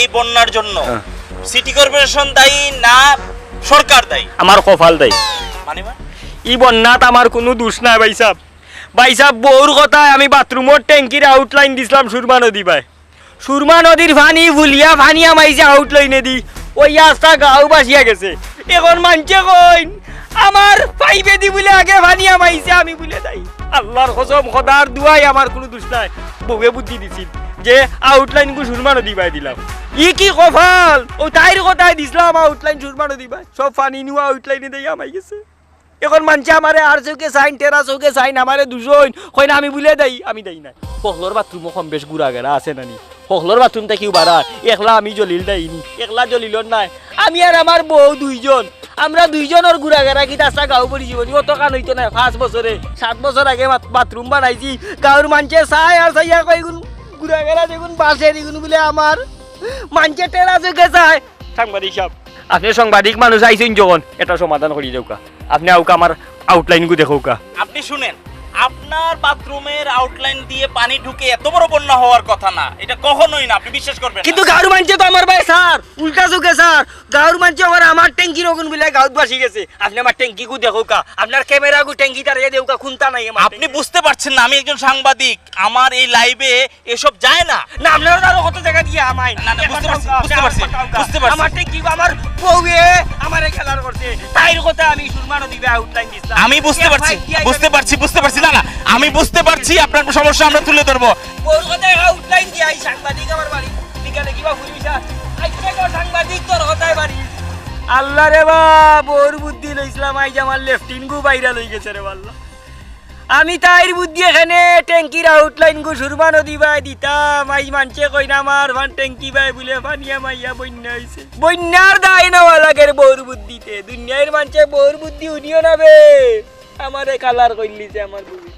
এই বন্যার জন্য হ্যাঁ। সিটি কর্পোরেশন দায়ী না সরকার দায়ী? আমার কপাল দেয়। মানে ই বন্যাত আমার কোনো দোষ নাই ভাই সাহ ভাই সাহ বউর কথায় আমি বাথরুমর ট্যাঙ্কির আউটলাইন দিছিলাম সুরমা নদী ভাই সুরমা নদীর পানি ভুলিয়া পানি আমাইছে আউটলাইনে দি ওই রাস্তা গাও বাসিয়া গেছে। এখন মানছে কইন আমার পাইপে দি বলে আগে পানি আমাইছে আমি বলে যাই আল্লাহর কসম খদার দুয়াই আমার কোনো দোষ নাই। বউয়ে বুদ্ধি দিছিল যে আউটলাইন গু সুরমা নদী বাই দিলাম। ই কি কপাল ও তাইর কথায় দিছিলাম আউটলাইন সুরমা নদী বাই সব পানি নিয়ে আউটলাইনে দিয়ে আমাই গেছে। এখন মানছে আমারে আর চৌকে সাইন টেরা চৌকে সাইন আমারে দুজন। কই আমি বুলে দেই, আমি দেই না পহলর বাথরুমও কম বেশ গুড়া গেরা আছে নানি। পহলর বাথরুম থেকে বাড়া? একলা আমি জলিল দেইনি, একলা জলিলর নাই। আমি আর আমার বউ দুইজন। আমরা দুইজনের গুড়া গেরা কি তাস্তা গাঁও পড়ি জীবনী অত কান হইতো না, পাঁচ বছরে। সাত বছর আগে বাথরুম বানাইছি। গাঁৱৰ মানছে চাই আর চাইয়া কই গুণ গুড়া গেরা দেখুন বাসে দেখুন বলে আমার। মানছে টেরা চৌকে চাই সাংবাদিক সাহেব। আপনি সাংবাদিক মানুষ আইছেন যখন এটা সমাধান করি দেউকা। আপনি আউকা আমার আউটলাইন গু দেখৌকা আপনি শুনেন আপনার বাথরুমের আউটলাইন দিয়ে পানি ঢুকে এত বড় বন্যা হওয়ার কথা না এটা কখনোই না আপনি বিশ্বাস করবেন কিন্তু গাঁর মানছে তো আমার ভাই স্যার উল্টা চোখে স্যার গাঁর মানছে আমার আমার ট্যাঙ্কির ওগুন বলে গাঁত বাসি গেছে। আপনি আমার ট্যাঙ্কি গু দেখৌকা আপনার ক্যামেরা গু ট্যাঙ্কি এ দেউকা খুনতা নাই আমার আপনি বুঝতে পারছেন না আমি একজন সাংবাদিক আমার এই লাইভে এসব যায় না। না আপনারা আরও কত আমায় না, না, বুঝতে পারছি, বুঝতে পারছি, বুঝতে পারছি। আমার ট্যাঙ্কি আমার বউয়ে? আমারে খেলার করছে। তাইর কথা আমি সুরমানো দিবে আউটলাইন দিছিলাম আমি বুঝতে পারছি বুঝতে পারছি বুঝতে পারছি। না না আমি বুঝতে পারছি আপনার সমস্যা আমরা তুলে ধরবো। বউর কথায় আউটলাইন আই সাংবাদিক আমার বাড়ি। বিকালে কিবা আইছে সাংবাদিক তোর কথায় বাড়ি। আল্লাহ রে বা বউর বুদ্ধি লইছিলাম আইজ আমার লেফটিন গু বাইরা লই গেছে রে বাল্লা। আমি তাইর বুদ্ধি এখানে, ট্যাঙ্কির আউটলাইন গু নদী বাই দিতাম। আই মানছে কই না আমার ভান ট্যাঙ্কি বাই বলে পানিয়া মাইয়া বন্যা হয়েছে বন্যার দায় নেওয়া লাগে বহুর বুদ্ধিতে। দুনিয়ার মানছে বহুর বুদ্ধি উনিও নাবে। আমারে কালার করলিছে আমার বুদ্ধি